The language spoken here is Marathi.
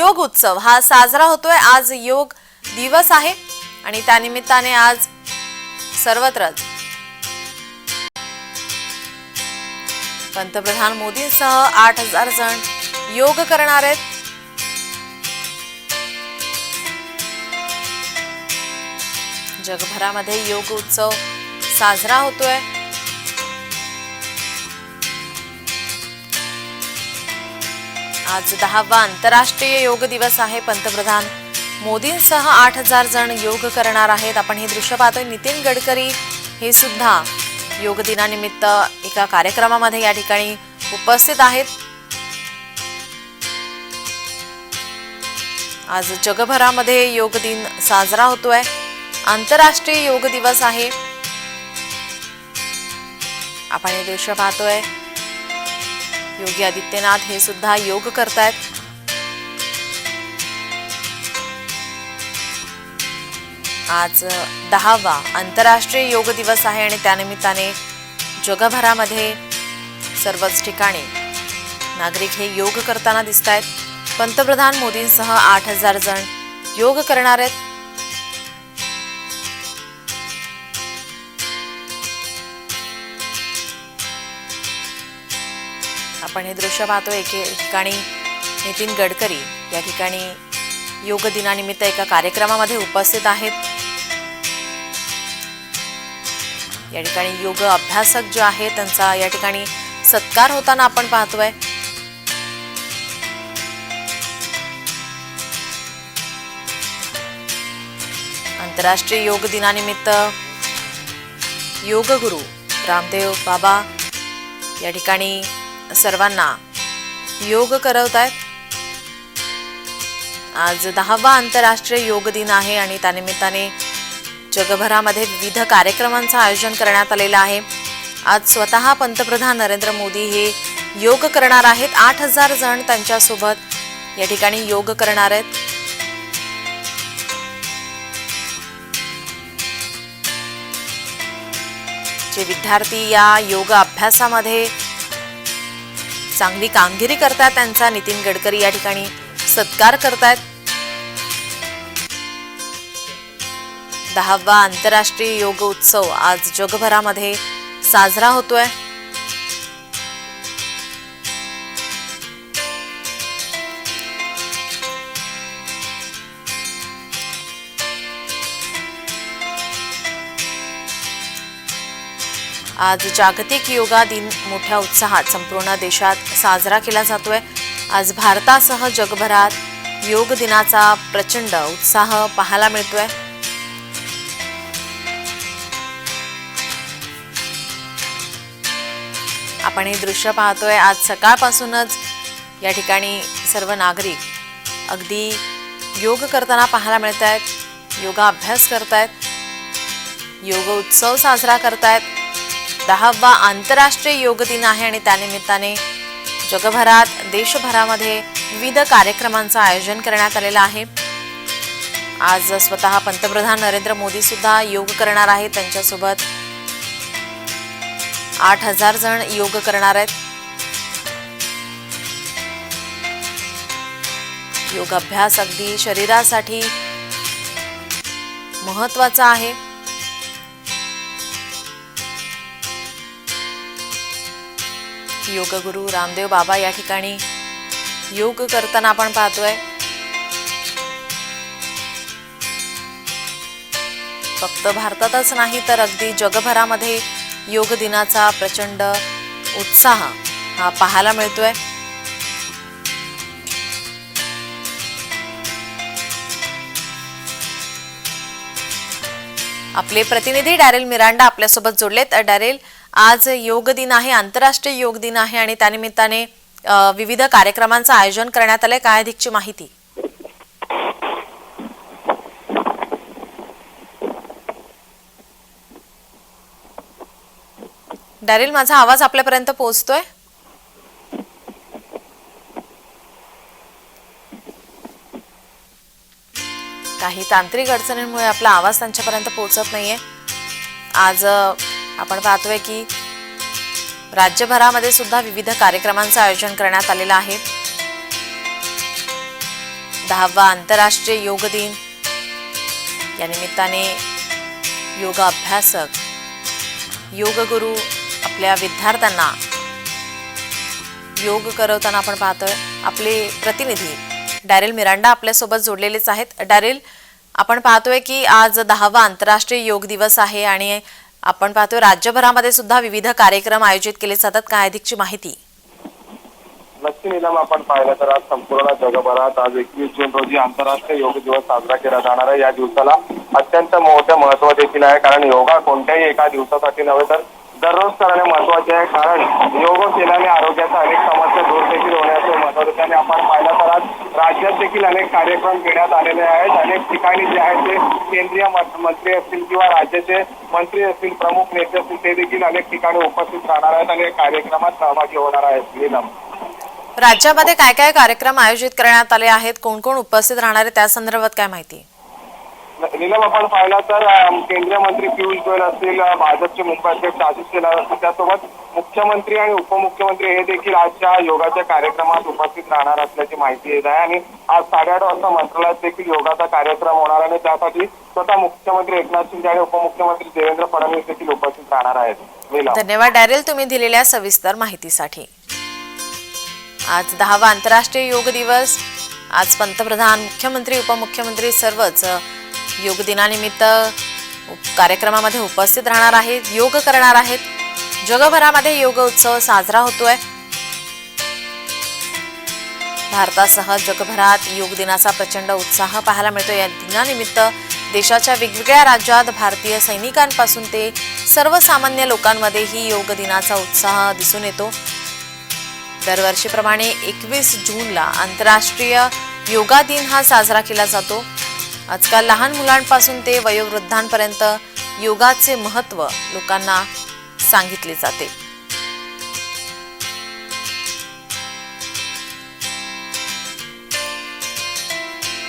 योग उत्सव. हा साजरा होतोय. आज योग दिवस आहे आणि त्यानिमित्ताने आज सर्वत्रच पंतप्रधान मोदींसह आठ हजार जण योग करणार आहेत. जगभरामध्ये योग उत्सव साजरा होतोय. आज दहावा आंतरराष्ट्रीय योग दिवस आहे पंतप्रधान. मोदींसह आठ हजार जण योग करणार आहेत. आपण हे दृश्य पाहतोय. नितीन गडकरी हे सुद्धा योग दिनानिमित्त एका कार्यक्रमामध्ये या ठिकाणी उपस्थित आहेत. आज जगभरामध्ये योग दिन साजरा होतोय. आंतरराष्ट्रीय योग दिवस आहे. आपण हे दृश्य पाहतोय. योगी आदित्यनाथ हे सुद्धा योग करतायत. आज दहावा आंतरराष्ट्रीय योग दिवस आहे आणि त्यानिमित्ताने जगभरामध्ये सर्वच ठिकाणी नागरिक हे योग करताना दिसत आहेत पंतप्रधान मोदींसह आठ हजार जण योग करणार आहेत. आपण हे दृश्य पाहतो एके ठिकाणी नितीन गडकरी या ठिकाणी योग दिनानिमित्त एका कार्यक्रमामध्ये उपस्थित आहेत. या ठिकाणी योग अभ्यासक जे आहे त्यांचा या ठिकाणी सत्कार होताना आपण पाहतोय. आंतरराष्ट्रीय योग दिनानिमित्त योग गुरु रामदेव बाबा या ठिकाणी सर्वांना योग करवत आहेत आज दहावा आंतरराष्ट्रीय योग दिन आहे आणि त्यानिमित्ताने जगभरामध्ये विविध कार्यक्रमांचं आयोजन करण्यात आलेलं आहे. आज स्वतः पंतप्रधान नरेंद्र मोदी हे योग करणार आहेत. आठ हजार जण त्यांच्यासोबत या ठिकाणी योग करणार आहेत. जे विद्यार्थी या योग अभ्यासामध्ये चांगली कामगिरी करतात त्यांचा नितीन गडकरी या ठिकाणी सत्कार करतायत. दहावा आंतरराष्ट्रीय योग उत्सव आज जगभरामध्ये साजरा होतोय. आज जागतिक योगा दिन मोठ्या उत्साहात संपूर्ण देशात साजरा केला जातोय. आज भारतासह जगभरात योग दिनाचा प्रचंड उत्साह पाहायला मिळतोय. आपण हे दृश्य पाहतोय आज सकाळपासूनच. या ठिकाणी सर्व नागरिक अगदी योग करताना पाहायला मिळत आहेत योगा अभ्यास करतायत योग उत्सव साजरा करतायत. दहावा आंतरराष्ट्रीय योग दिन आहे आणि त्यानिमित्ताने जगभरात देशभरामध्ये विविध कार्यक्रमांचं आयोजन करण्यात आलेलं आहे. आज स्वतः पंतप्रधान नरेंद्र मोदी सुद्धा योग करणार आहेत. त्यांच्यासोबत आठ हजार जण योग करणार आहेत. योग अभ्यास अगदी शरीरासाठी महत्त्वाचा आहे. योगगुरु रामदेव बाबा या ठिकाणी योग करताना आपण पाहतोय. फक्त भारतातच नाही तर अगदी जगभरामध्ये योग दिनाचा प्रचंड उत्साह हा पाहायला मिळतोय. आपले प्रतिनिधी डॅरेल मिरांडा आपल्यासोबत जोडलेत. डॅरेल आज योग दिन आहे आंतरराष्ट्रीय योग दिन आहे आणि त्यानिमित्ताने विविध कार्यक्रमांचं आयोजन करण्यात आलंय. काय अधिकची माहिती? डॅरिल माझा आवाज आपल्यापर्यंत पोहोचतोय? काही तांत्रिक अडचणींमुळे आपला आवाज त्यांच्यापर्यंत पोहोचत नाहीये. आज आपण पाहतोय की राज्यभरामध्ये सुद्धा विविध कार्यक्रमांचं आयोजन करण्यात आलेलं आहे. दहावा आंतरराष्ट्रीय योग दिन. या निमित्ताने योग अभ्यासक योग गुरु आपल्या विद्यार्थ्यांना योग करवताना आपण पाहतोय. आपले प्रतिनिधी डॅरिल मिरांडा आपल्यासोबत जोडलेलेच आहेत. डॅरिल आपण पाहतोय की आज दहावा आंतरराष्ट्रीय योग दिवस आहे आणि आपण पाहतोय राज्यभरामध्ये सुद्धा विविध कार्यक्रम आयोजित केले. जातात काय अधिकची माहिती. नक्की निलम आपण पाहिलं तर आज संपूर्ण जगभरात आज एकवीस जून रोजी आंतरराष्ट्रीय योग दिवस साजरा केला जाणार आहे. या दिवसाला अत्यंत मोठे महत्त्व देखील आहे. कारण योगा कोणत्याही एका दिवसासाठी नव्हे तर दररोज करणे महत्त्वाचे आहे. कारण योग केल्याने आरोग्याच्या अनेक समस्या दूर देखील होण्याचे महत्त्व त्याने आपण राज्यात देखील अनेक कार्यक्रम घेण्यात आलेले आहेत. अनेक ठिकाणी जे आहेत ते केंद्रीय मंत्री असतील किंवा राज्याचे मंत्री असतील प्रमुख नेते असतील ते देखील अनेक ठिकाणी उपस्थित राहणार आहेत आणि या कार्यक्रमात सहभागी होणार आहेत. नीलम राज्यामध्ये काय काय कार्यक्रम आयोजित करण्यात आले आहेत? कोण कोण उपस्थित राहणार आहे त्या संदर्भात काय माहिती? निलम आपण पाहिलं तर केंद्रीय मंत्री पियुष गोयल असतील भाजपचे मुंबई अध्यक्ष आशिष शेलार असतील त्यासोबत मुख्यमंत्री आणि उपमुख्यमंत्री हे देखील आजच्या योगाच्या कार्यक्रमात उपस्थित राहणार असल्याची माहिती येत आहे. आणि आज साडेआठ वाजता मंत्रालयात देखील योगाचा कार्यक्रम होणार आणि त्यासाठी स्वतः मुख्यमंत्री एकनाथ शिंदे आणि उपमुख्यमंत्री देवेंद्र फडणवीस देखील उपस्थित राहणार आहेत. धन्यवाद डॅरेल तुम्ही दिलेल्या सविस्तर माहितीसाठी. आज दहावा आंतरराष्ट्रीय योग दिवस. आज पंतप्रधान मुख्यमंत्री उपमुख्यमंत्री सर्वच योग दिनानिमित्त कार्यक्रमामध्ये उपस्थित राहणार आहेत योग करणार आहेत. जगभरामध्ये योग उत्सव साजरा होतोय. भारतासह जगभरात योग दिनाचा प्रचंड उत्साह पाहायला मिळतो या दिनानिमित्त देशाच्या वेगवेगळ्या राज्यात भारतीय सैनिकांपासून ते सर्वसामान्य लोकांमध्येही योग दिनाचा उत्साह दिसून येतो. दरवर्षीप्रमाणे एकवीस जूनला आंतरराष्ट्रीय योगा दिन हा साजरा केला जातो. आजकाल लहान मुलांपासून ते वयोवृद्धांपर्यंत योगाचे महत्त्व लोकांना सांगितले जाते.